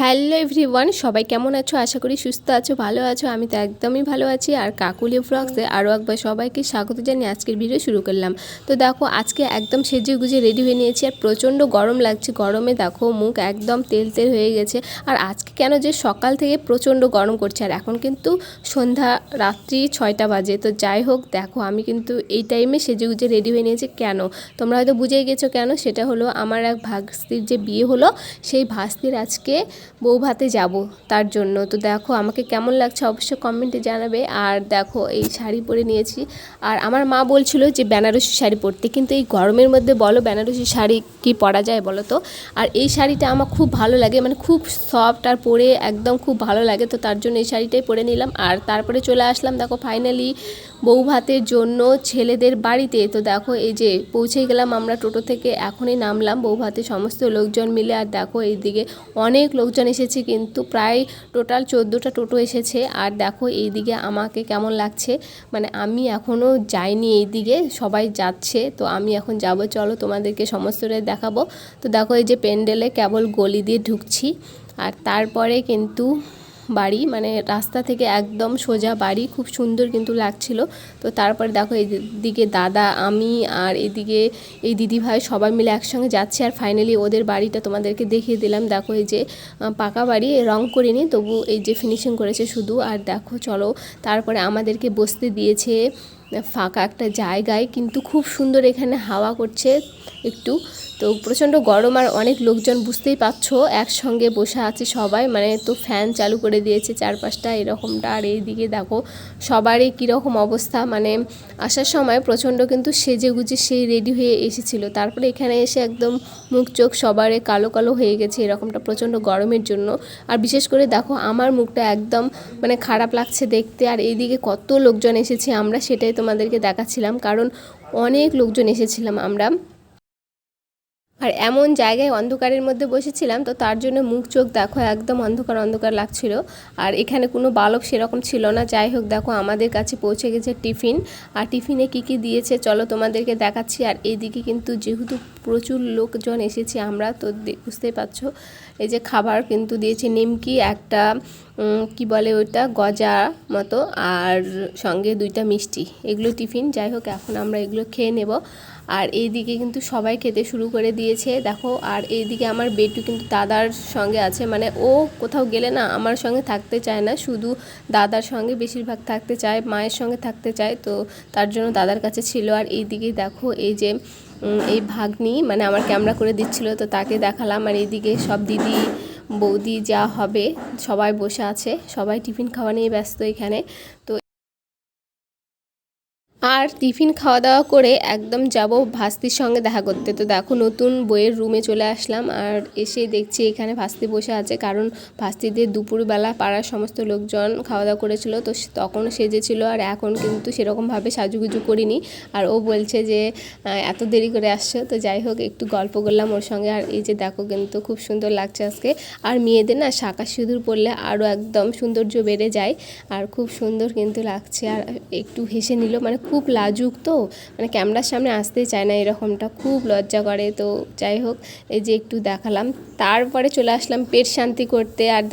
Hello everyone, সবাই কেমন আছো? আশা করি সুস্থ আছো, ভালো আছো, আমি তো একদমই ভালো আছি। আর কাকুলি ফ্রক্সে আরও একবার সবাইকে স্বাগত জানিয়ে আজকের ভিডিও শুরু করলাম। তো দেখো, আজকে একদম সেজে গুজে রেডি হয়ে নিয়েছি আর প্রচণ্ড গরম লাগছে। গরমে দেখো, মুখ একদম তেল তেল হয়ে গেছে। আর আজকে কেন যে সকাল থেকে প্রচণ্ড গরম করছে। আর এখন কিন্তু সন্ধ্যা রাত্রি ছয়টা বাজে। তো যাই হোক, দেখো, আমি কিন্তু এই টাইমে সেজে গুজে রেডি হয়ে নিয়েছি। কেন? তোমরা হয়তো বুঝেই গেছো কেন? সেটা হলো আমার এক ভাস্তির যে বিয়ে হলো, সেই ভাস্তির আজকে বউ ভাতে যাব তার জন্য। তো দেখো, আমাকে কেমন লাগছে অবশ্যই কমেন্টে জানাবে। আর দেখো, এই শাড়ি পরে নিয়েছি। আর আমার মা বলছিল যে, বেনারসি শাড়ি পরতে। কিন্তু এই গরমের মধ্যে বলো, বেনারসি শাড়ি কি পরা যায় বলো তো? আর এই শাড়িটা আমার খুব ভালো লাগে মানে খুব সফট আর পরে একদম খুব ভালো লাগে। তো তার জন্য এই শাড়িটাই পরে নিলাম। আর তারপরে চলে আসলাম, দেখো ফাইনালি বউ ভাতের জন্য ছেলেদের বাড়িতে। তো দেখো, এই যে পৌঁছে গেলাম আমরা টোটো থেকে, এখনই নামলাম বউ ভাতে সমস্ত লোকজন মিলে। আর দেখো, এইদিকে অনেক লোকজন এসেছে, কিন্তু প্রায় টোটাল চোদ্দোটা টোটো এসেছে। আর দেখো, এইদিকে আমাকে কেমন লাগছে? মানে আমি এখনও যাইনি এইদিকে, সবাই যাচ্ছে। তো আমি এখন যাব, চলো তোমাদেরকে সমস্তটাই দেখাবো। তো দেখো, এই যে প্যান্ডেলে কেবল গলি দিয়ে ঢুকছি। আর তারপরে কিন্তু বাড়ি মানে রাস্তা থেকে একদম সোজা বাড়ি, খুব সুন্দর কিন্তু লাগছিল। তো তারপরে দেখো এদিকে দাদা, আমি আর এদিকে এই দিদি ভাই সবাই মিলে একসঙ্গে যাচ্ছে। আর ফাইনালি ওদের বাড়িটা তোমাদেরকে দেখিয়ে দিলাম। দেখো এই যে পাকা বাড়ি রং করিনি, তবু এই যে ফিনিশিং করেছে শুধু। আর দেখো চলো, তারপরে আমাদেরকে বসতে দিয়েছে ফাঁকা একটা জায়গায়, কিন্তু খুব সুন্দর এখানে হাওয়া করছে একটু। তো প্রচণ্ড গরম আর অনেক লোকজন বুঝতেই পারছ, একসঙ্গে বসে আছে সবাই। মানে তো ফ্যান চালু করে দিয়েছে চারপাশটা এরকমটা। আর এইদিকে দেখো, সবারই কীরকম অবস্থা। মানে আসার সময় প্রচণ্ড কিন্তু সেজে গুজে সেই রেডি হয়ে এসেছিল। তারপরে এখানে এসে একদম মুখ চোখ সবারে কালো কালো হয়ে গেছে এরকমটা প্রচণ্ড গরমের জন্য। আর বিশেষ করে দেখো, আমার মুখটা একদম মানে খারাপ লাগছে দেখতে। আর এইদিকে কত লোকজন এসেছে আমরা সেটাই তোমাদেরকে দেখাচ্ছিলাম কারণ অনেক লোকজন এসেছিলাম আমরা। আর এমন জায়গায় অন্ধকারের মধ্যে বসেছিলাম, তো তার জন্য মুখ চোখ দেখো, একদম অন্ধকার অন্ধকার লাগছিল। আর এখানে কোনো বালক সেরকম ছিল না। যাই হোক, দেখো আমাদের কাছে পৌঁছে গেছে টিফিন। আর টিফিনে কি কি দিয়েছে চলো তোমাদেরকে দেখাচ্ছি। আর এইদিকে কিন্তু যেহেতু প্রচুর লোকজন এসেছি আমরা, তো বুঝতেই পারছ। এই যে খাবার কিন্তু দিয়েছে নিমকি, একটা কি বলে ওইটা, গজা মতো, আর সঙ্গে দুইটা মিষ্টি। এগুলো টিফিন, যাই হোক, এখন আমরা এগুলো খেয়ে নেব। আর এইদিকে কিন্তু সবাই খেতে শুরু করে দিয়েছে। দেখো, আর এইদিকে আমার বেটু কিন্তু দাদার সঙ্গে আছে। মানে ও কোথাও গেলে না আমার সঙ্গে থাকতে চায় না। শুধু দাদার সঙ্গে বেশিরভাগ থাকতে চায়, মায়ের সঙ্গে থাকতে চায়। তো তার জন্য দাদার কাছে ছিল। আর এইদিকে দেখো, এই যে এই ভাগ্নি মানে আমার ক্যামেরা করে দিচ্ছিল। তো তাকে দেখালাম। আর এইদিকে সব দিদি, বৌদি যা হবে, সবাই বসে আছে। সবাই টিফিন খাওয়া নিয়ে ব্যস্ত এখানে। তো আর টিফিন খাওয়া দাওয়া করে একদম যাব ভাস্তির সঙ্গে দেখা করতে। তো দেখো, নতুন বইয়ের রুমে চলে আসলাম আর এসে দেখছি এখানে ভাস্তি বসে আছে। কারণ ভাস্তিদের দুপুরবেলা পাড়ার সমস্ত লোকজন খাওয়া দাওয়া করেছিল। তো তখন সেজেছিল আর এখন কিন্তু সেরকমভাবে সাজুগুজু করিনি। আর ও বলছে যে এত দেরি করে আসছো? তো যাই হোক, একটু গল্প করলাম ওর সঙ্গে। আর এই যে দেখো কিন্তু খুব সুন্দর লাগছে আজকে। আর মেয়েদের না শাঁকা সিঁদুর পরলে আরও একদম সৌন্দর্য বেড়ে যায়। আর খুব সুন্দর কিন্তু লাগছে। আর একটু হেসে নিল। মানে খুব লাজুক তো মানে ক্যামেরার সামনে আসতে চায় না এরকমটা, খুব লজ্জা করে। তো যাই হোক, এই যে একটু দেখালাম। তারপরে চলে আসলাম পেট শান্তি করতে আর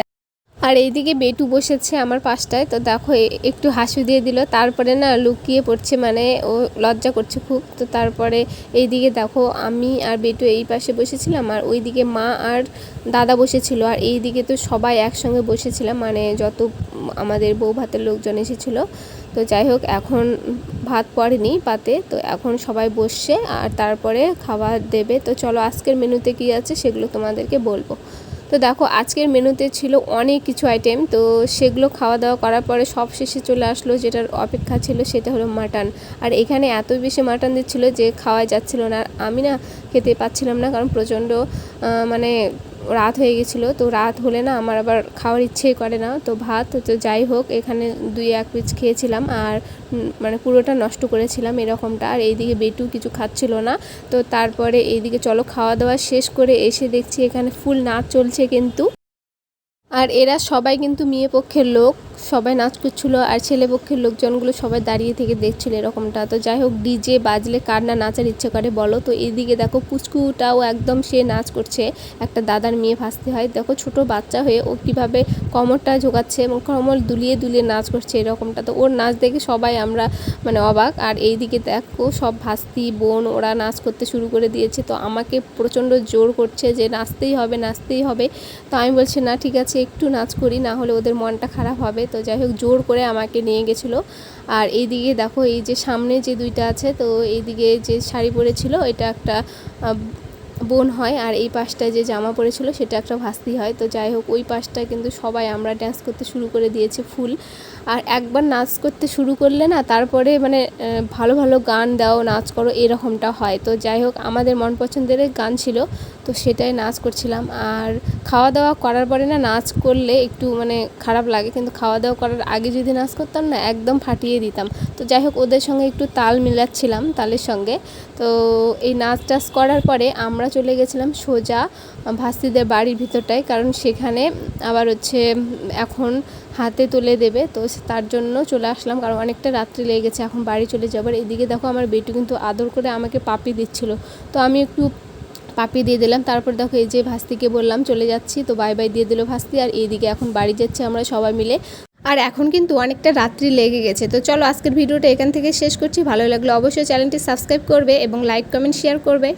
আর এইদিকে বেটু বসেছে আমার পাশটায়। তো দেখো একটু হাসি দিয়ে দিল। তারপরে না লুকিয়ে পড়ছে মানে ও লজ্জা করছে খুব। তো তারপরে এইদিকে দেখো, আমি আর বেটু এই পাশে বসেছিলাম আর ওইদিকে মা আর দাদা বসেছিল। আর এইদিকে তো সবাই একসঙ্গে বসেছিলাম মানে যত আমাদের বউ ভাতের লোকজন এসেছিল। তো যাই হোক, এখন ভাত পড়েনি পাতে। তো এখন সবাই বসছে আর তারপরে খাবার দেবে। তো চলো, আজকের মেনুতে কি আছে সেগুলো তোমাদেরকে বলব। তো দেখো, আজকের মেনুতে ছিল অনেক কিছু আইটেম তো সেগুলো খাওয়া দাওয়া করার পরে সব শেষে চলে আসলো যেটার অপেক্ষা ছিল সেটা হলো মাটন আর এখানে এত বেশি মাটন দিচ্ছিল যে খাওয়া যাচ্ছিল না। আর আমি না খেতে পাচ্ছিলাম না, কারণ প্রচণ্ড মানে রাত হয়ে গেছিল। তো রাত হলে না আমার আবার খাওয়ার ইচ্ছেই করে না। তো ভাত, তো যাই হোক, এখানে দুই এক পিস খেয়েছিলাম আর মানে পুরোটা নষ্ট করেছিলাম এরকমটা। আর এইদিকে বেটু কিছু খাচ্ছিল না। তো তারপরে এইদিকে চলো খাওয়া দাওয়া শেষ করে এসে দেখছি এখানে ফুল নাচ চলছে কিন্তু। আর এরা সবাই কিন্তু মেয়ে পক্ষের লোক, সবাই নাচ করছিল আর ছেলে পক্ষের লোকজনগুলো সবাই দাঁড়িয়ে থেকে দেখছিল এরকমটা। তো যাই হোক, ডিজে বাজলে কার না নাচার ইচ্ছে করে বলো? তো এদিকে দেখো পুচকুটাও একদম সে নাচ করছে। একটা দাদার মেয়ে ভাসতে হয়। দেখো ছোট বাচ্চা হয়ে ও কীভাবে কমরটা ঝোকাচ্ছে এবং কমর দুলিয়ে দুলিয়ে নাচ করছে এরকমটা। তো ওর নাচ দেখে সবাই আমরা মানে অবাক। আর এইদিকে দেখো সব ভাস্তি, বোন, ওরা নাচ করতে শুরু করে দিয়েছে। তো আমাকে প্রচণ্ড জোর করছে যে নাচতেই হবে নাচতেই হবে। তো আমি বলছি, না, ঠিক আছে, একটু নাচ করি, না হলে ওদের মনটা খারাপ হবে। তো যাই হোক, জোর করে আমাকে নিয়ে গেছিল। আর এইদিকে দেখো, এই যে সামনে যে দুইটা আছে, তো এইদিকে যে শাড়ি পরেছিল, এটা একটা বোন হয় আর এই পাশটায় যে জামা পরেছিল সেটা একটা ভাস্তি হয়। তো যাই হোক, ওই পাশটায় কিন্তু সবাই আমরা ড্যান্স করতে শুরু করে দিয়েছে ফুল। আর একবার নাচ করতে শুরু করলে না, তারপরে মানে ভালো ভালো গান দাও, নাচ করো, এরকমটা হয়। তো যাই হোক, আমাদের মন পছন্দের গান ছিল, তো সেটাই নাচ করছিলাম। আর খাওয়া দাওয়া করার পরে না, নাচ করলে একটু মানে খারাপ লাগে, কিন্তু খাওয়া দাওয়া করার আগে যদি নাচ করতাম না, একদম ফাটিয়ে দিতাম। তো যাই হোক, ওদের সঙ্গে একটু তাল মিলাচ্ছিলাম, তালের সঙ্গে। তো এই নাচ টাচ করার পরে আমরা চলে গেছিলাম সোজা ভাস্তিদের বাড়ির ভিতরটায়, কারণ সেখানে আবার হচ্ছে, এখন হাতে তুলে দেবে। তো তার জন্য চলে আসলাম, কারণ অনেকটা রাত্রি লেগে গেছে, এখন বাড়ি চলে যাবার এদিকে দেখো আমার বেটু কিন্তু আদর করে আমাকে পাপি দিচ্ছিল। তো আমি একটু পাপি দিয়ে দিলাম, তারপর দেখো এই যে ভাস্তিকে বললাম, চলে যাচ্ছি। তো বাই বাই দিয়ে দিল ভাস্তি, আর এইদিকে এখন বাড়ি যাচ্ছি আমরা সবাই মিলে। আর এখন কিন্তু অনেকটা রাত্রি লেগে গেছে। তো চলো আজকের ভিডিওটা এখান থেকে শেষ করছি। ভালো লাগল অবশ্যই চ্যানেলটি সাবস্ক্রাইব করবে এবং লাইক, কমেন্ট, শেয়ার করবে।